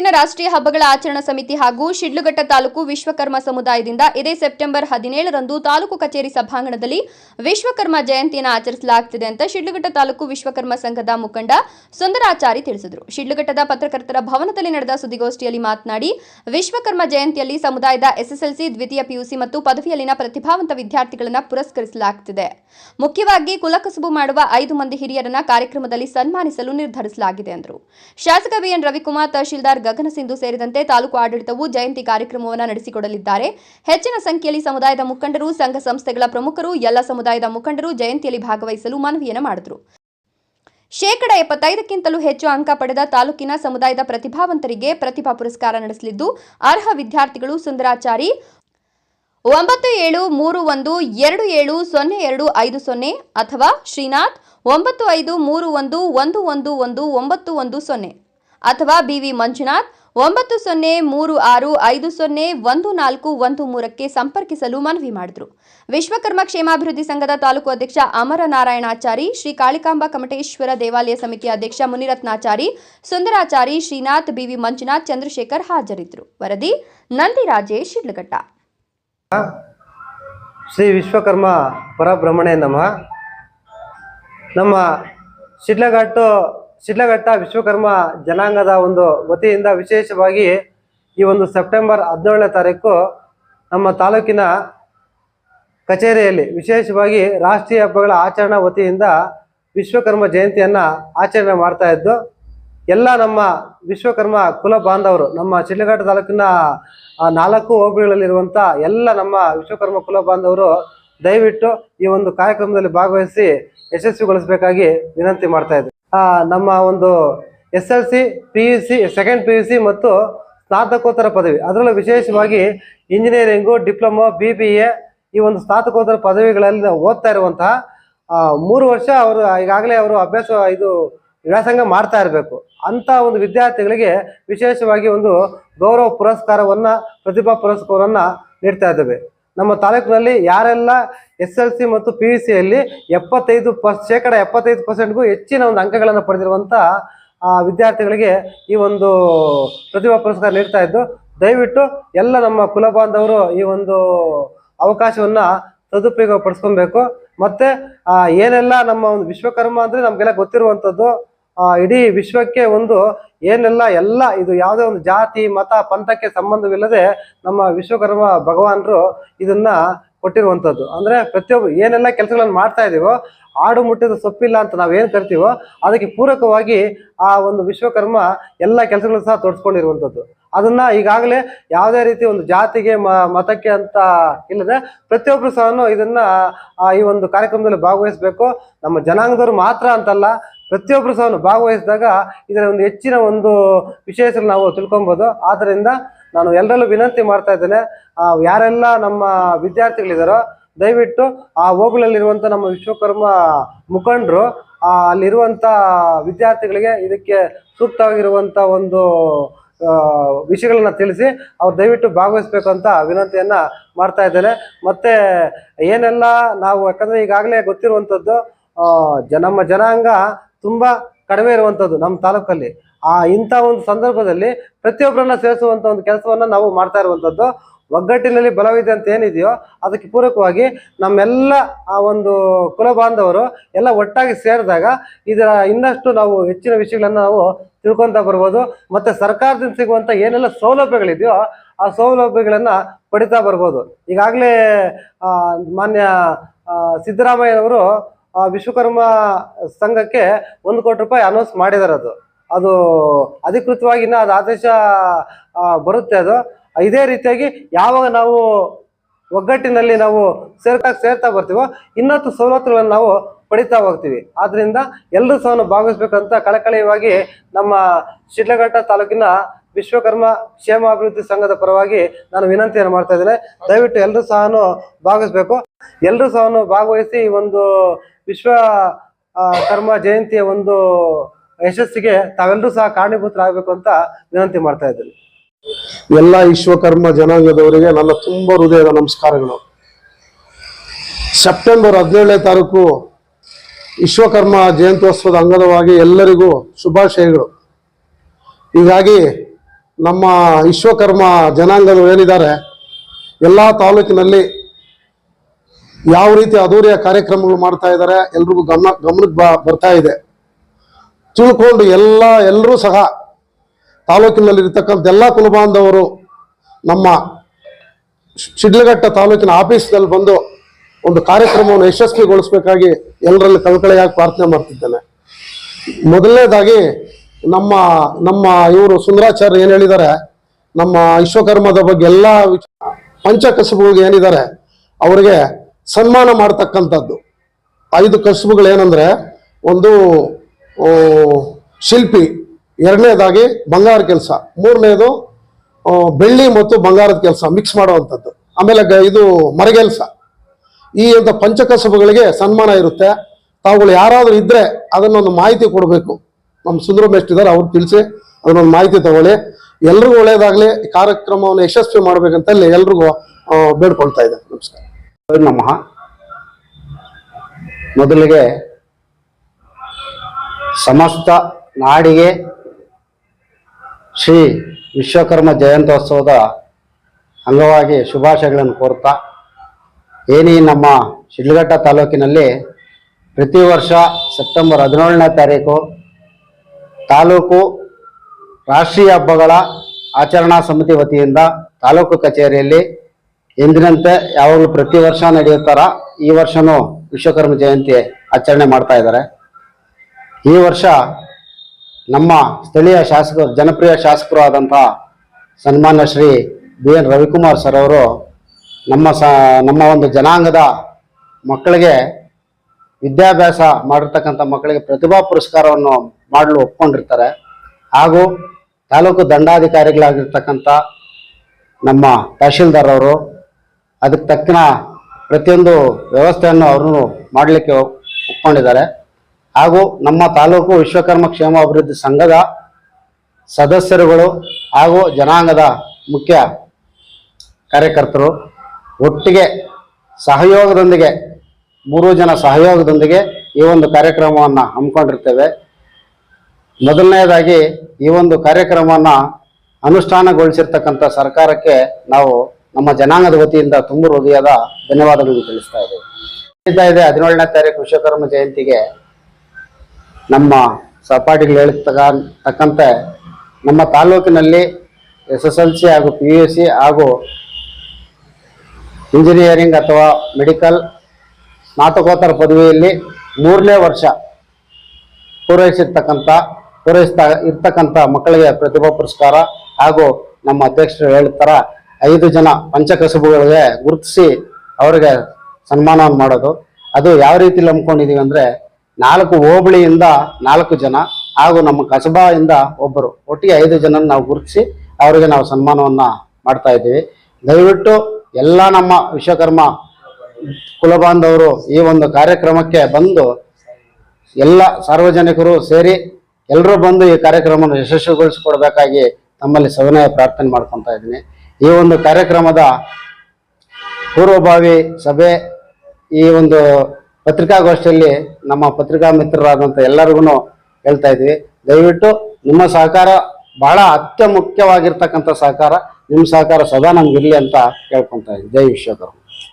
ತಾಲೂಕಿನ ರಾಷ್ಟ್ರೀಯ ಹಬ್ಬಗಳ ಆಚರಣಾ ಸಮಿತಿ ಹಾಗೂ ಶಿಡ್ಲುಘಟ್ಟ ತಾಲೂಕು ವಿಶ್ವಕರ್ಮ ಸಮುದಾಯದಿಂದ ಇದೇ ಸೆಪ್ಟೆಂಬರ್ ಹದಿನೇಳರಂದು ತಾಲೂಕು ಕಚೇರಿ ಸಭಾಂಗಣದಲ್ಲಿ ವಿಶ್ವಕರ್ಮ ಜಯಂತಿಯನ್ನು ಆಚರಿಸಲಾಗುತ್ತಿದೆ ಅಂತ ಶಿಡ್ಲುಘಟ್ಟ ತಾಲೂಕು ವಿಶ್ವಕರ್ಮ ಸಂಘದ ಮುಖಂಡ ಸುಂದರಾಚಾರಿ ತಿಳಿಸಿದರು. ಶಿಡ್ಲುಘಟ್ಟದ ಪತ್ರಕರ್ತರ ಭವನದಲ್ಲಿ ನಡೆದ ಸುದ್ದಿಗೋಷ್ಠಿಯಲ್ಲಿ ಮಾತನಾಡಿ, ವಿಶ್ವಕರ್ಮ ಜಯಂತಿಯಲ್ಲಿ ಸಮುದಾಯದ ಎಸ್ಎಸ್ಎಲ್ಸಿ, ದ್ವಿತೀಯ ಪಿಯುಸಿ ಮತ್ತು ಪದವಿಯಲ್ಲಿನ ಪ್ರತಿಭಾವಂತ ವಿದ್ಯಾರ್ಥಿಗಳನ್ನು ಪುರಸ್ಕರಿಸಲಾಗುತ್ತಿದೆ ಮುಖ್ಯವಾಗಿ ಕುಲಕಸುಬು ಮಾಡುವ ಐದು ಮಂದಿ ಹಿರಿಯರನ್ನ ಕಾರ್ಯಕ್ರಮದಲ್ಲಿ ಸನ್ಮಾನಿಸಲು ನಿರ್ಧರಿಸಲಾಗಿದೆ ಎಂದರು. ಶಾಸಕ ಬಿಎನ್ ರವಿಕುಮಾರ್, ತಹಶೀಲ್ದಾರ್ ಗಗನ ಸಿಂಧು ಸೇರಿದಂತೆ ತಾಲೂಕು ಆಡಳಿತವು ಜಯಂತಿ ಕಾರ್ಯಕ್ರಮವನ್ನು ನಡೆಸಿಕೊಡಲಿದ್ದಾರೆ. ಹೆಚ್ಚಿನ ಸಂಖ್ಯೆಯಲ್ಲಿ ಸಮುದಾಯದ ಮುಖಂಡರು, ಸಂಘ ಸಂಸ್ಥೆಗಳ ಪ್ರಮುಖರು, ಎಲ್ಲ ಸಮುದಾಯದ ಮುಖಂಡರು ಜಯಂತಿಯಲ್ಲಿ ಭಾಗವಹಿಸಲು ಮನವಿಯನ್ನು ಮಾಡಿದರು. ಶೇಕಡ ಎಪ್ಪತ್ತೈದಕ್ಕಿಂತಲೂ ಹೆಚ್ಚು ಅಂಕ ಪಡೆದ ತಾಲೂಕಿನ ಸಮುದಾಯದ ಪ್ರತಿಭಾವಂತರಿಗೆ ಪ್ರತಿಭಾ ಪುರಸ್ಕಾರ ನಡೆಸಲಿದ್ದು, ಅರ್ಹ ವಿದ್ಯಾರ್ಥಿಗಳು ಸುಂದರಾಚಾರಿ ಒಂಬತ್ತು ಏಳು ಮೂರು ಒಂದು ಎರಡು ಏಳು ಸೊನ್ನೆ ಎರಡು ಐದು ಸೊನ್ನೆ ಅಥವಾ ಶ್ರೀನಾಥ್ ಒಂಬತ್ತು ಐದು ಮೂರು ಒಂದು ಒಂದು ಒಂದು ಒಂದು ಒಂಬತ್ತು ಒಂದು ಸೊನ್ನೆ. ಅಥವಾ ಬಿವಿ ಮಂಜುನಾಥ್ ಒಂಬತ್ತು ಸೊನ್ನೆ ಮೂರು ಆರು ಐದು ಸೊನ್ನೆ ಒಂದು ನಾಲ್ಕು ಒಂದು ಮೂರಕ್ಕೆ ಸಂಪರ್ಕಿಸಲು ಮನವಿ ಮಾಡಿದರು. ವಿಶ್ವಕರ್ಮ ಕ್ಷೇಮಾಭಿವೃದ್ಧಿ ಸಂಘದ ತಾಲೂಕು ಅಧ್ಯಕ್ಷ ಅಮರ ನಾರಾಯಣಾಚಾರಿ ಶ್ರೀ ಕಾಳಿಕಾಂಬ ಕಮಟೇಶ್ವರ ದೇವಾಲಯ ಸಮಿತಿ ಅಧ್ಯಕ್ಷ ಮುನಿರತ್ನಾಚಾರಿ, ಸುಂದರಾಚಾರಿ ಶ್ರೀನಾಥ್, ಬಿವಿ ಮಂಜುನಾಥ್, ಚಂದ್ರಶೇಖರ್ ಹಾಜರಿದ್ದರು. ವರದಿ ನಂದಿ ರಾಜೇಶ್ ಶಿಡ್ಲಘಟ್ಟ. ಶ್ರೀ ವಿಶ್ವಕರ್ಮ ಪರಬ್ರಹ್ಮಣೇ ನಮಃ. ನಮ್ಮ ಶಿಡ್ಲಘಟ್ಟು ಶಿಡ್ಲಘಟ್ಟ ವಿಶ್ವಕರ್ಮ ಜನಾಂಗದ ಒಂದು ವತಿಯಿಂದ ವಿಶೇಷವಾಗಿ ಈ ಒಂದು ಸೆಪ್ಟೆಂಬರ್ ಹದಿನೇಳನೇ ತಾರೀಕು ನಮ್ಮ ತಾಲೂಕಿನ ಕಚೇರಿಯಲ್ಲಿ ವಿಶೇಷವಾಗಿ ರಾಷ್ಟ್ರೀಯ ಹಬ್ಬಗಳ ಆಚರಣಾ ವತಿಯಿಂದ ವಿಶ್ವಕರ್ಮ ಜಯಂತಿಯನ್ನು ಆಚರಣೆ ಮಾಡ್ತಾ ಇದ್ದು ಎಲ್ಲ ನಮ್ಮ ವಿಶ್ವಕರ್ಮ ಕುಲ ಬಾಂಧವರು ನಮ್ಮ ಶಿಡ್ಲಘಟ್ಟ ತಾಲೂಕಿನ ನಾಲ್ಕು ಹೋಬಳಿಗಳಲ್ಲಿರುವಂಥ ಎಲ್ಲ ನಮ್ಮ ವಿಶ್ವಕರ್ಮ ಕುಲ ಬಾಂಧವರು ದಯವಿಟ್ಟು ಈ ಒಂದು ಕಾರ್ಯಕ್ರಮದಲ್ಲಿ ಭಾಗವಹಿಸಿ ಯಶಸ್ವಿಗೊಳಿಸಬೇಕಾಗಿ ವಿನಂತಿ ಮಾಡ್ತಾ ಇದ್ದೆ. ಆ, ನಮ್ಮ ಒಂದು S L C, P U C second P U C ಮತ್ತು ಸ್ನಾತಕೋತ್ತರ ಪದವಿ. ಅದರಲ್ಲೂ ವಿಶೇಷವಾಗಿ engineering diploma B B A ಈ ಒಂದು ಸ್ನಾತಕೋತ್ತರ ಪದವಿಗಳಲ್ಲಿ ನಾವು ಓದ್ತಾ ಇರುವಂತಹ ಮೂರು ವರ್ಷ ಅವರು ಈಗಾಗಲೇ ಅವರು ಅಭ್ಯಾಸ ಇದು ವ್ಯಾಸಂಗ ಮಾಡ್ತಾ ಇರಬೇಕು. ಅಂತ ಒಂದು ವಿದ್ಯಾರ್ಥಿಗಳಿಗೆ ವಿಶೇಷವಾಗಿ ಒಂದು ಗೌರವ ಪುರಸ್ಕಾರವನ್ನು, ಪ್ರತಿಭಾ ಪುರಸ್ಕಾರವನ್ನು ನೀಡ್ತಾ ಇದ್ದೇವೆ. ನಮ್ಮ ತಾಲೂಕಿನಲ್ಲಿ ಯಾರೆಲ್ಲ ಎಸ್ ಎಲ್ ಸಿ ಮತ್ತು ಪಿ ಯು ಸಿಯಲ್ಲಿ ಎಪ್ಪತ್ತೈದು ಪರ್, ಶೇಕಡ ಎಪ್ಪತ್ತೈದು ಪರ್ಸೆಂಟ್ಗೂ ಹೆಚ್ಚಿನ ಒಂದು ಅಂಕಗಳನ್ನು ಪಡೆದಿರುವಂಥ ವಿದ್ಯಾರ್ಥಿಗಳಿಗೆ ಈ ಒಂದು ಪ್ರತಿಭಾ ಪುರಸ್ಕಾರ ನೀಡ್ತಾ ಇದ್ದು, ದಯವಿಟ್ಟು ಎಲ್ಲ ನಮ್ಮ ಕುಲ ಬಾಂಧವರು ಈ ಒಂದು ಅವಕಾಶವನ್ನ ಸದುಪಯೋಗ ಪಡಿಸ್ಕೊಬೇಕು ಮತ್ತೆ ಏನೆಲ್ಲ ನಮ್ಮ ಒಂದು ವಿಶ್ವಕರ್ಮ ಅಂದ್ರೆ ನಮಗೆಲ್ಲ ಗೊತ್ತಿರುವಂಥದ್ದು ಇಡೀ ವಿಶ್ವಕ್ಕೆ ಒಂದು ಏನೆಲ್ಲ ಎಲ್ಲ ಇದು ಯಾವುದೇ ಒಂದು ಜಾತಿ, ಮತ, ಪಂಥಕ್ಕೆ ಸಂಬಂಧವಿಲ್ಲದೆ ನಮ್ಮ ವಿಶ್ವಕರ್ಮ ಭಗವಾನರು ಇದನ್ನ ಕೊಟ್ಟಿರುವಂಥದ್ದು. ಅಂದ್ರೆ ಪ್ರತಿಯೊಬ್ಬ ಏನೆಲ್ಲ ಕೆಲಸಗಳನ್ನು ಮಾಡ್ತಾ ಇದೀವೋ, ಆಡು ಮುಟ್ಟಿದ ಸೊಪ್ಪಿಲ್ಲ ಅಂತ ನಾವೇನು ಕರಿತೀವೋ, ಅದಕ್ಕೆ ಪೂರಕವಾಗಿ ಆ ಒಂದು ವಿಶ್ವಕರ್ಮ ಎಲ್ಲ ಕೆಲಸಗಳನ್ನು ಸಹ ತೊಡಸ್ಕೊಂಡಿರುವಂಥದ್ದು. ಅದನ್ನ ಈಗಾಗಲೇ ಯಾವುದೇ ರೀತಿ ಒಂದು ಜಾತಿಗೆ ಮತಕ್ಕೆ ಅಂತ ಇಲ್ಲದೆ ಪ್ರತಿಯೊಬ್ಬರು ಸಹ ಇದನ್ನ ಈ ಒಂದು ಕಾರ್ಯಕ್ರಮದಲ್ಲಿ ಭಾಗವಹಿಸಬೇಕು. ನಮ್ಮ ಜನಾಂಗದವರು ಮಾತ್ರ ಅಂತಲ್ಲ ಪ್ರತಿಯೊಬ್ಬರು ಸಹ ಭಾಗವಹಿಸಿದಾಗ ಇದರ ಒಂದು ಹೆಚ್ಚಿನ ಒಂದು ವಿಶೇಷ ನಾವು ತಿಳ್ಕೊಬೋದು. ಆದ್ದರಿಂದ ನಾನು ಎಲ್ಲರಲ್ಲೂ ವಿನಂತಿ ಮಾಡ್ತಾ ಇದ್ದೇನೆ ಯಾರೆಲ್ಲ ನಮ್ಮ ವಿದ್ಯಾರ್ಥಿಗಳಿದಾರೋ, ದಯವಿಟ್ಟು ಆ ಹೋಬಳಲ್ಲಿರುವಂಥ ನಮ್ಮ ವಿಶ್ವಕರ್ಮ ಮುಖಂಡರು ಅಲ್ಲಿರುವಂಥ ವಿದ್ಯಾರ್ಥಿಗಳಿಗೆ ಇದಕ್ಕೆ ಸೂಕ್ತವಾಗಿರುವಂಥ ಒಂದು ವಿಷಯಗಳನ್ನು ತಿಳಿಸಿ ಅವ್ರು ದಯವಿಟ್ಟು ಭಾಗವಹಿಸ್ಬೇಕು ಅಂತ ವಿನಂತಿಯನ್ನು ಮಾಡ್ತಾ ಇದ್ದೇನೆ. ಮತ್ತು ಏನೆಲ್ಲ ನಾವು, ಯಾಕಂದರೆ ಈಗಾಗಲೇ ಗೊತ್ತಿರುವಂಥದ್ದು ಜ, ನಮ್ಮ ಜನಾಂಗ ತುಂಬಾ ಕಡಿಮೆ ಇರುವಂಥದ್ದು ನಮ್ಮ ತಾಲೂಕಲ್ಲಿ. ಆ ಇಂಥ ಒಂದು ಸಂದರ್ಭದಲ್ಲಿ ಪ್ರತಿಯೊಬ್ಬರನ್ನ ಸೇರಿಸುವಂತ ಒಂದು ಕೆಲಸವನ್ನ ನಾವು ಮಾಡ್ತಾ ಇರುವಂಥದ್ದು ಒಗ್ಗಟ್ಟಿನಲ್ಲಿ ಬಲವಿದೆ ಅಂತ ಏನಿದೆಯೋ ಅದಕ್ಕೆ ಪೂರಕವಾಗಿ ನಮ್ಮೆಲ್ಲ ಆ ಒಂದು ಕುಲ ಬಾಂಧವರು ಎಲ್ಲ ಒಟ್ಟಾಗಿ ಸೇರಿದಾಗ ಇದರ ಇನ್ನಷ್ಟು ನಾವು ಹೆಚ್ಚಿನ ವಿಷಯಗಳನ್ನು ನಾವು ತಿಳ್ಕೊಂತ ಬರ್ಬೋದು. ಮತ್ತೆ ಸರ್ಕಾರದಿಂದ ಸಿಗುವಂತ ಏನೆಲ್ಲ ಸೌಲಭ್ಯಗಳಿದೆಯೋ ಆ ಸೌಲಭ್ಯಗಳನ್ನು ಪಡಿತಾ ಬರ್ಬೋದು. ಈಗಾಗಲೇ ಮಾನ್ಯ ಸಿದ್ದರಾಮಯ್ಯನವರು ಆ, ವಿಶ್ವಕರ್ಮ ಸಂಘಕ್ಕೆ ಒಂದು ಕೋಟಿ ರೂಪಾಯಿ ಅನೌನ್ಸ್ ಮಾಡಿದಾರೆ ಅದು. ಅದು ಅಧಿಕೃತವಾಗಿ ಇನ್ನ ಅದು ಆದೇಶ ಬರುತ್ತೆ ಅದು. ಇದೇ ರೀತಿಯಾಗಿ ಯಾವಾಗ ನಾವು ಒಗ್ಗಟ್ಟಿನಲ್ಲಿ ನಾವು ಸೇರ್ತಾ ಸೇರ್ತಾ ಬರ್ತೀವೋ ಇನ್ನಷ್ಟು ಸವಲತ್ತುಗಳನ್ನು ನಾವು ಪಡಿತಾ ಹೋಗ್ತೀವಿ. ಆದ್ರಿಂದ ಎಲ್ಲರೂ ಸಹ ಭಾಗವಹಿಸ್ಬೇಕಂತ ಕಳಕಳಿಯವಾಗಿ ನಮ್ಮ ಶಿಡ್ಲಘಟ್ಟ ತಾಲೂಕಿನ ವಿಶ್ವಕರ್ಮ ಕ್ಷೇಮಾಭಿವೃದ್ಧಿ ಸಂಘದ ಪರವಾಗಿ ನಾನು ವಿನಂತಿಯನ್ನು ಮಾಡ್ತಾ ಇದ್ದೇನೆ. ದಯವಿಟ್ಟು ಎಲ್ಲರೂ ಸಹ ಭಾಗವಹಿಸ್ಬೇಕು. ಎಲ್ಲರೂ ಸಹ ಭಾಗವಹಿಸಿ ಈ ಒಂದು ವಿಶ್ವ ಕರ್ಮ ಜಯಂತಿಯ ಒಂದು ಯಶಸ್ಸಿಗೆ ತಾವೆಲ್ಲರೂ ಸಹ ಕಾರಣೀಭೂತರಾಗಬೇಕು ಅಂತ ವಿನಂತಿ ಮಾಡ್ತಾ ಇದ್ದೀನಿ. ಎಲ್ಲ ವಿಶ್ವಕರ್ಮ ಜನಾಂಗದವರಿಗೆ ನನ್ನ ತುಂಬ ಹೃದಯದ ನಮಸ್ಕಾರಗಳು. ಸೆಪ್ಟೆಂಬರ್ ಹದಿನೇಳನೇ ತಾರೀಕು ವಿಶ್ವಕರ್ಮ ಜಯಂತ್ಯೋತ್ಸವದ ಅಂಗದವಾಗಿ ಎಲ್ಲರಿಗೂ ಶುಭಾಶಯಗಳು. ಹೀಗಾಗಿ ನಮ್ಮ ವಿಶ್ವಕರ್ಮ ಜನಾಂಗದವರು ಏನಿದ್ದಾರೆ, ಎಲ್ಲ ತಾಲೂಕಿನಲ್ಲಿ ಯಾವ ರೀತಿ ಅಧೂರಿಯ ಕಾರ್ಯಕ್ರಮಗಳು ಮಾಡ್ತಾ ಇದ್ದಾರೆ ಎಲ್ರಿಗೂ ಗಮನ, ಗಮನಕ್ಕೆ ಬ, ಬರ್ತಾ ಇದೆ. ತಿಳ್ಕೊಂಡು ಎಲ್ಲ, ಎಲ್ಲರೂ ಸಹ ತಾಲೂಕಿನಲ್ಲಿ ಇರ್ತಕ್ಕಂಥ ಎಲ್ಲ ಕುಲಬಾಂಧವರು ನಮ್ಮ ಶಿಡ್ಲಘಟ್ಟ ತಾಲೂಕಿನ ಆಫೀಸ್ನಲ್ಲಿ ಬಂದು ಒಂದು ಕಾರ್ಯಕ್ರಮವನ್ನು ಯಶಸ್ವಿಗೊಳಿಸಬೇಕಾಗಿ ಎಲ್ಲರಲ್ಲಿ ಕಳಕಳಿಯಾಗಿ ಪ್ರಾರ್ಥನೆ ಮಾಡ್ತಿದ್ದೇನೆ. ಮೊದಲನೇದಾಗಿ ನಮ್ಮ ನಮ್ಮ ಇವರು ಸುಂದರಾಚಾರ್ಯ ಏನು ಹೇಳಿದ್ದಾರೆ, ನಮ್ಮ ವಿಶ್ವಕರ್ಮದ ಬಗ್ಗೆ ಎಲ್ಲ ಪಂಚಕಸುಬುಗಳಿಗೆ ಏನಿದ್ದಾರೆ, ಅವರಿಗೆ ಸನ್ಮಾನ ಮಾಡ್ತಕ್ಕಂಥದ್ದು. ಐದು ಕಸುಬುಗಳು ಏನಂದ್ರೆ ಒಂದು ಶಿಲ್ಪಿ, ಎರಡನೇದಾಗಿ ಬಂಗಾರ ಕೆಲಸ, ಮೂರನೇದು ಬೆಳ್ಳಿ ಮತ್ತು ಬಂಗಾರದ ಕೆಲಸ ಮಿಕ್ಸ್ ಮಾಡುವಂಥದ್ದು. ಆಮೇಲೆ ಇದು ಮರಗೆಲಸ ಈ ಅಂತ ಪಂಚಕಸಬುಗಳಿಗೆ ಸನ್ಮಾನ ಇರುತ್ತೆ. ತಾವುಗಳು ಯಾರಾದರೂ ಇದ್ದರೆ ಅದನ್ನೊಂದು ಮಾಹಿತಿ ಕೊಡಬೇಕು. ನಮ್ಮ ಸುಂದರ ಇದ್ದಾರೆ, ಅವ್ರು ತಿಳಿಸಿ ಅದನ್ನೊಂದು ಮಾಹಿತಿ ತಗೊಳ್ಳಿ. ಎಲ್ರಿಗೂ ಒಳ್ಳೇದಾಗಲಿ ಕಾರ್ಯಕ್ರಮವನ್ನು ಯಶಸ್ವಿ ಮಾಡಬೇಕಂತಲ್ಲಿ ಎಲ್ರಿಗೂ ಬೇಡ್ಕೊಳ್ತಾ ಇದ್ದೆ ನಮಸ್ಕಾರ. ನಮಃ. ಮೊದಲಿಗೆ ಸಮಸ್ತ ನಾಡಿಗೆ ಶ್ರೀ ವಿಶ್ವಕರ್ಮ ಜಯಂತ್ಯೋತ್ಸವದ ಅಂಗವಾಗಿ ಶುಭಾಶಯಗಳನ್ನು ಕೋರ್ತಾ ಏನಿ ನಮ್ಮ ಶಿಡ್ಲಘಟ್ಟ ತಾಲೂಕಿನಲ್ಲಿ ಪ್ರತಿ ವರ್ಷ ಸೆಪ್ಟೆಂಬರ್ ಹದಿನೇಳನೇ ತಾರೀಕು ತಾಲೂಕು ರಾಷ್ಟ್ರೀಯ ಹಬ್ಬಗಳ ಆಚರಣಾ ಸಮಿತಿ ವತಿಯಿಂದ ತಾಲೂಕು ಕಚೇರಿಯಲ್ಲಿ ಎಂದಿನಂತೆ ಯಾವಾಗಲೂ ಪ್ರತಿ ವರ್ಷ ನಡೆಯುತ್ತಾರ, ಈ ವರ್ಷನೂ ವಿಶ್ವಕರ್ಮ ಜಯಂತಿ ಆಚರಣೆ ಮಾಡ್ತಾ ಇದ್ದಾರೆ. ಈ ವರ್ಷ ನಮ್ಮ ಸ್ಥಳೀಯ ಶಾಸಕರು, ಜನಪ್ರಿಯ ಶಾಸಕರು ಆದಂತಹ ಸನ್ಮಾನ್ಯ Shri B N Ravikumar sir ಅವರು ನಮ್ಮ ಸ, ನಮ್ಮ ಒಂದು ಜನಾಂಗದ ಮಕ್ಕಳಿಗೆ ವಿದ್ಯಾಭ್ಯಾಸ ಮಾಡಿರ್ತಕ್ಕಂಥ ಮಕ್ಕಳಿಗೆ ಪ್ರತಿಭಾ ಪುರಸ್ಕಾರವನ್ನು ಮಾಡಲು ಒಪ್ಕೊಂಡಿರ್ತಾರೆ. ಹಾಗೂ ತಾಲೂಕು ದಂಡಾಧಿಕಾರಿಗಳಾಗಿರ್ತಕ್ಕಂಥ ನಮ್ಮ ತಹಶೀಲ್ದಾರ್ ಅವರು ಅದಕ್ಕೆ ತಕ್ಕನ ಪ್ರತಿಯೊಂದು ವ್ಯವಸ್ಥೆಯನ್ನು ಅವರು ಮಾಡಲಿಕ್ಕೆ ಒಪ್ಕೊಂಡಿದ್ದಾರೆ. ಹಾಗೂ ನಮ್ಮ ತಾಲೂಕು ವಿಶ್ವಕರ್ಮ ಕ್ಷೇಮ ಅಭಿವೃದ್ಧಿ ಸಂಘದ ಸದಸ್ಯರುಗಳು ಹಾಗೂ ಜನಾಂಗದ ಮುಖ್ಯ ಕಾರ್ಯಕರ್ತರು ಒಟ್ಟಿಗೆ ಸಹಯೋಗದೊಂದಿಗೆ, ಮೂರು ಜನ ಸಹಯೋಗದೊಂದಿಗೆ ಈ ಒಂದು ಕಾರ್ಯಕ್ರಮವನ್ನು ಹಮ್ಮಿಕೊಂಡಿರ್ತೇವೆ. ಮೊದಲನೆಯದಾಗಿ ಈ ಒಂದು ಕಾರ್ಯಕ್ರಮವನ್ನು ಅನುಷ್ಠಾನಗೊಳಿಸಿರ್ತಕ್ಕಂಥ ಸರ್ಕಾರಕ್ಕೆ ನಾವು ನಮ್ಮ ಜನಾಂಗದ ವತಿಯಿಂದ ತುಂಬ ಹೃದಯದ ಧನ್ಯವಾದಗಳನ್ನು ತಿಳಿಸ್ತಾ ಇದ್ದೇವೆ ಇದೆ ಹದಿನೇಳನೇ ತಾರೀಕು ವಿಶ್ವಕರ್ಮ ಜಯಂತಿಗೆ ನಮ್ಮ ಸಹಪಾಠಿಗಳು ಹೇಳಿರ್ತಕ್ಕ ತಕ್ಕಂತೆ ನಮ್ಮ ತಾಲೂಕಿನಲ್ಲಿ ಎಸ್ ಎಸ್ ಎಲ್ ಸಿ ಹಾಗೂ ಪಿ ಯು ಸಿ ಹಾಗೂ ಇಂಜಿನಿಯರಿಂಗ್ ಅಥವಾ ಮೆಡಿಕಲ್ ಸ್ನಾತಕೋತ್ತರ ಪದವಿಯಲ್ಲಿ ಮೂರನೇ ವರ್ಷ ಪೂರೈಸಿರ್ತಕ್ಕಂಥ ಪೂರೈಸ್ತಾ ಇರ್ತಕ್ಕಂಥ ಮಕ್ಕಳಿಗೆ ಪ್ರತಿಭಾ ಪುರಸ್ಕಾರ ಹಾಗೂ ನಮ್ಮ ಅಧ್ಯಕ್ಷರು ಹೇಳ್ತಾರ ಐದು ಜನ ಪಂಚಕಸುಬುಗಳಿಗೆ ಗುರುತಿಸಿ ಅವರಿಗೆ ಸನ್ಮಾನವನ್ನು ಮಾಡೋದು. ಅದು ಯಾವ ರೀತಿ ನಂಬ್ಕೊಂಡಿದೀವಿ ಅಂದ್ರೆ ನಾಲ್ಕು ಹೋಬಳಿಯಿಂದ ನಾಲ್ಕು ಜನ ಹಾಗೂ ನಮ್ಮ ಕಸಬಾಯಿಂದ ಒಬ್ಬರು. ಒಟ್ಟಿಗೆ ಐದು ಜನ ನಾವು ಗುರುತಿಸಿ ಅವರಿಗೆ ನಾವು ಸನ್ಮಾನವನ್ನ ಮಾಡ್ತಾ ಇದ್ದೀವಿ. ದಯವಿಟ್ಟು ಎಲ್ಲ ನಮ್ಮ ವಿಶ್ವಕರ್ಮ ಕುಲಬಾಂಧವರು ಈ ಒಂದು ಕಾರ್ಯಕ್ರಮಕ್ಕೆ ಬಂದು ಎಲ್ಲ ಸಾರ್ವಜನಿಕರು ಸೇರಿ ಎಲ್ಲರೂ ಬಂದು ಈ ಕಾರ್ಯಕ್ರಮವನ್ನು ಯಶಸ್ವಿಗೊಳಿಸಿಕೊಡ್ಬೇಕಾಗಿ ತಮ್ಮಲ್ಲಿ ಸವಿನಯ ಪ್ರಾರ್ಥನೆ ಮಾಡ್ಕೊತಾ ಇದ್ದೀನಿ. ಈ ಒಂದು ಕಾರ್ಯಕ್ರಮದ ಪೂರ್ವಭಾವಿ ಸಭೆ, ಈ ಒಂದು ಪತ್ರಿಕಾಗೋಷ್ಠಿಯಲ್ಲಿ ನಮ್ಮ ಪತ್ರಿಕಾ ಮಿತ್ರರಾದಂಥ ಎಲ್ಲರಿಗೂ ಹೇಳ್ತಾ ಇದ್ವಿ. ದಯವಿಟ್ಟು ನಿಮ್ಮ ಸಹಕಾರ ಬಹಳ ಅತ್ಯಮುಖ್ಯವಾಗಿರ್ತಕ್ಕಂಥ ಸಹಕಾರ, ನಿಮ್ಮ ಸಹಕಾರ ಸದಾ ಇರಲಿ ಅಂತ ಕೇಳ್ಕೊತಾ ಇದ್ವಿ. ಜೈ ವಿಶ್ವಕರ್ಮ.